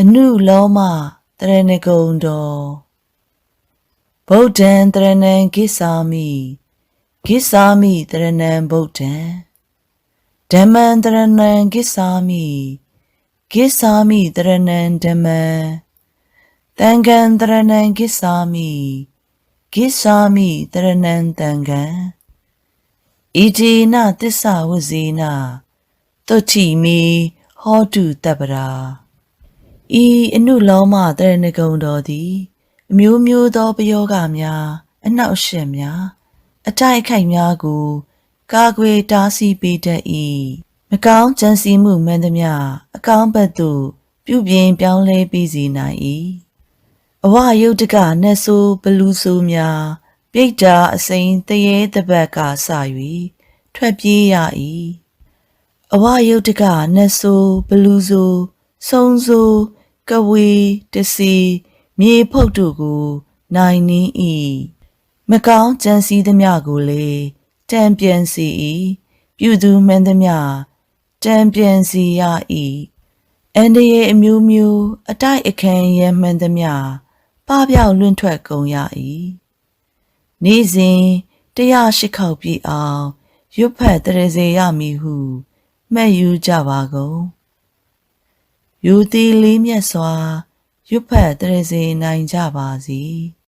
အနုလောမတရဏဂုံတော်ဗုဒ္ဓံတရဏံကိစ္ဆာမိကိစ္ဆာမိတရဏံဗုဒ္ဓံဓမ္မံတရဏံကိစ္ဆာမိကိစ္ဆာမိတရဏံဓမ္မံသံဃံတရဏံကိစ္ဆာမိကိစ္ဆာမိတရဏံသံဃံဣတိနသစ္စာဝဇေနတုဋ္ဌိမေဟောတုတပ္ပရာ ဤအနုလောမတရဏဂုံတော်သည်အမျိုးမျိုးသောပယောဂများ အနှောက်အယှက်များ အတိုက်အခိုက်များကို ကာကွယ်တားဆီးပေးတတ်၏မကောင်းကြံစီမှုမှန်သမျှအကောင်းဘက်သို့ပြုပြင်ပြောင်းလဲပေးစေနိုင်၏အဝယုတ်တကနတ်ဆိုးဘလူးဆိုးများပြိတ္တာအစိမ်းတရေတပတ်ကစ၍ထွက်ပြေးရ၏အဝယုတ်တကနတ်ဆိုးဘလူးဆိုး ဆုံဆိုးကဝေတစီမြေဖုတ်တို့ကိုနိုင်နှင်း၏မကောင်းကြံစည်သမျှကိုလေတံပြန်စီ၏ပြုသူမှန်သမျှတံပြန်စီရ၏အန္တရာယ်အမျိုးမျိုး အတိုက်အခံရမှန်သမျှပပျောက်လွင့်ထွက်ကုန်ရ၏နေ့စဉ်တရားရှိခောက်ပြည့်အောင်ရွတ်ဖတ်တရစေရမည်ဟုမှတ်ယူကြပါကုန် ယူသည်လေးမြတ်စွာရွတ်ဖတ်တရစေနိုင်ကြပါစေ။